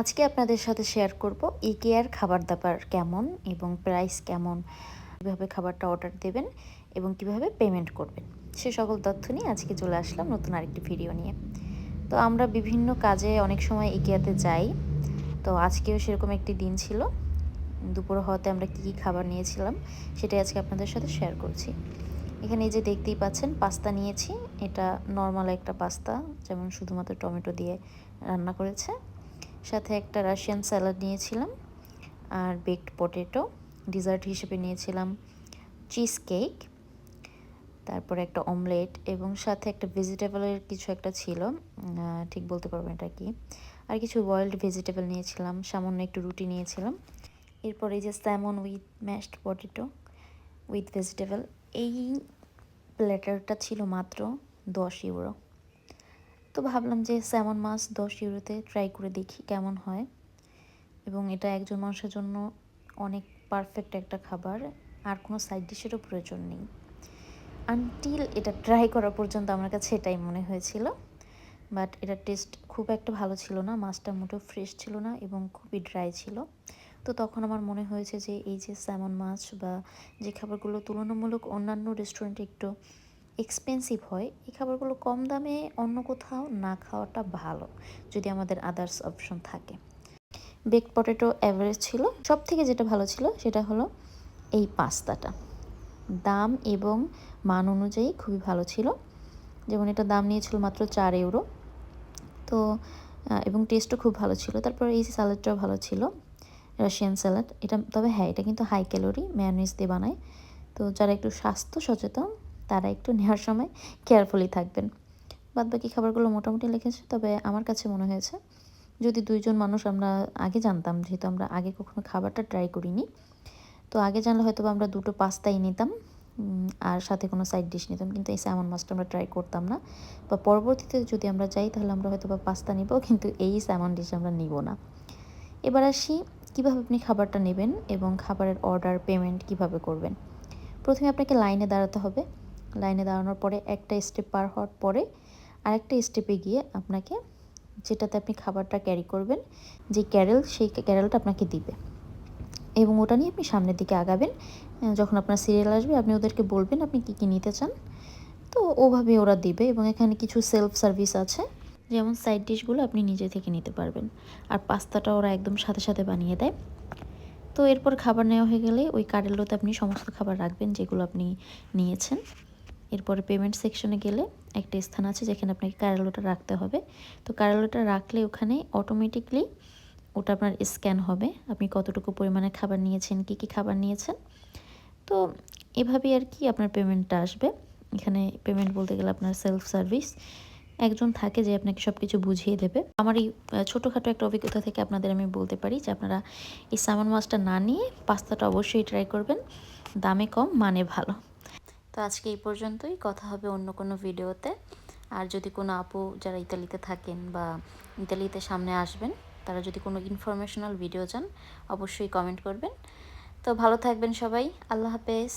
আজকে আপনাদের সাথে শেয়ার করব ইকেয়ার খাবার দাবার কেমন এবং প্রাইস কেমন, কীভাবে খাবারটা অর্ডার দেবেন এবং কীভাবে পেমেন্ট করবেন। সে সকল তথ্য নিয়ে আজকে চলে আসলাম নতুন আরেকটি ভিডিও নিয়ে। তো আমরা বিভিন্ন কাজে অনেক সময় ইকেয়াতে যাই। তো আজকেও সেরকম একটি দিন ছিল। দুপুর হওয়াতে আমরা কী কী খাবার নিয়েছিলাম সেটাই আজকে আপনাদের সাথে শেয়ার করছি। এখানে যে দেখতেই পাচ্ছেন, পাস্তা নিয়েছি। এটা নর্মাল একটা পাস্তা, যেমন শুধুমাত্র টমেটো দিয়ে রান্না করেছে। সাথে একটা রাশিয়ান স্যালাড নিয়েছিলাম আর বেকড পটেটো ডিজার্ট হিসেবে নিয়েছিলাম চিজ কেক তারপরে একটা অমলেট এবং সাথে একটা ভেজিটেবলের কিছু একটা ছিল। ঠিক বলতে পারব এটা কি। আর কিছু বয়েলড ভেজিটেবল নিয়েছিলাম, সামান্য একটু রুটি নিয়েছিলাম। এরপর এই যে salmon with mashed potato with vegetable এই প্ল্যাটারটা ছিল মাত্র দশ ইউরো তো ভাবলাম যে স্যামন মাছ দশ ইউরোতে ট্রাই করে দেখি কেমন হয়। এবং এটা একজন মানুষের জন্য অনেক পারফেক্ট একটা খাবার। আর কোনো সাইড ডিশেরও প্রয়োজন নেই। আনটিল এটা ট্রাই করা পর্যন্ত আমার কাছে এটাই মনে হয়েছিল। বাট এটার টেস্ট খুব একটা ভালো ছিল না, মাছটা মোটেও ফ্রেশ ছিল না এবং খুবই ড্রাই ছিল। তো তখন আমার মনে হয়েছে যে এই যে স্যামন মাছ বা যে খাবারগুলো তুলনামূলক অন্যান্য রেস্টুরেন্টে একটু এক্সপেন্সিভ হয়, এই খাবারগুলো কম দামে অন্য কোথাও না খাওয়াটা ভালো, যদি আমাদের আদার্স অপশন থাকে। বেক পটেটো অ্যাভারেজ ছিল সব থেকে যেটা ভালো ছিল সেটা হলো এই পাস্তাটা। দাম এবং মান অনুযায়ী খুবই ভালো ছিল, যেমন এটা দাম নিয়েছিল মাত্র চার ইউরো তো এবং টেস্টও খুব ভালো ছিল। তারপর এই স্যালাডটাও ভালো ছিল রাশিয়ান স্যালাড এটা, তবে হ্যাঁ এটা কিন্তু হাই ক্যালোরি ম্যানোনিজ দিয়ে বানায়, তো যারা একটু স্বাস্থ্য সচেতন তারা একটু নেওয়ার সময় কেয়ারফুলি থাকবেন। বাদ বাকি খাবারগুলো মোটামুটি লিখেছে, তবে আমার কাছে মনে হয়েছে, যদি দুইজন মানুষ আমরা আগে জানতাম, যেহেতু আমরা আগে কখনো খাবারটা ট্রাই করিনি, তো আগে জানলে হয়তো আমরা দুটো পাস্তাই নিতাম আর সাথে কোনো সাইড ডিশ নিতাম, কিন্তু এই স্যামন মাছটা আমরা ট্রাই করতাম না। বা পরবর্তীতে যদি আমরা যাই, তাহলে আমরা হয়তো বা পাস্তা নিব, কিন্তু এই স্যামন ডিশ আমরা নিব না। এবার আসি, কীভাবে আপনি খাবারটা নেবেন এবং খাবারের অর্ডার পেমেন্ট কীভাবে করবেন? প্রথমে আপনাকে লাইনে দাঁড়াতে হবে। লাইনে দাঁড়ানোর পরে একটা স্টেপ পার হওয়ার পরে আরেকটা স্টেপে গিয়ে আপনাকে যেটাতে আপনি খাবারটা ক্যারি করবেন, যে ক্যারেল সেই ক্যারেলটা আপনাকে দিবে। এবং ওটা নিয়ে আপনি সামনের দিকে আগাবেন। যখন আপনার সিরিয়াল আসবে, আপনি ওদেরকে বলবেন আপনি কী কী নিতে চান। তো ওভাবে ওরা দিবে এবং এখানে কিছু সেলফ সার্ভিস আছে। যেমন সাইড ডিশগুলো আপনি নিজে থেকে নিতে পারবেন। আর পাস্তাটা ওরা একদম সাথে সাথে বানিয়ে দেয়। তো এরপর খাবার নেওয়া হয়ে গেলে ওই কারেলোতে আপনি সমস্ত খাবার রাখবেন যেগুলো আপনি নিয়েছেন। এরপরে পেমেন্ট সেকশনে গেলে একটা স্থান আছে যেখানে আপনাকে কারেলোটা রাখতে হবে। তো কারেলোটা রাখলে ওখানে অটোমেটিকলি ওটা আপনার স্ক্যান হবে। আপনি কতটুকু পরিমাণে খাবার নিয়েছেন, কি কি খাবার নিয়েছেন। তো এভাবেই আর কি আপনার পেমেন্টটা আসবে। এখানে পেমেন্ট বলতে গেলে আপনার সেলফ সার্ভিস একজন থাকে যে আপনাকে সব কিছু বুঝিয়ে দেবে। আমার এই ছোটোখাটো একটা অভিজ্ঞতা থেকে আপনাদের আমি বলতে পারি যে আপনারা এই সামান মাছটা না নিয়ে পাস্তাটা অবশ্যই ট্রাই করবেন। দামে কম মানে ভালো। তো আজকে এই পর্যন্তই। কথা হবে অন্য কোনো ভিডিওতে। আর যদি কোনো আপু যারা ইতালিতে থাকেন বা ইতালিতে সামনে আসবেন, তারা যদি কোনো ইনফরমেশনাল ভিডিও চান, অবশ্যই কমেন্ট করবেন। তো ভালো থাকবেন সবাই। আল্লাহ হাফেজ।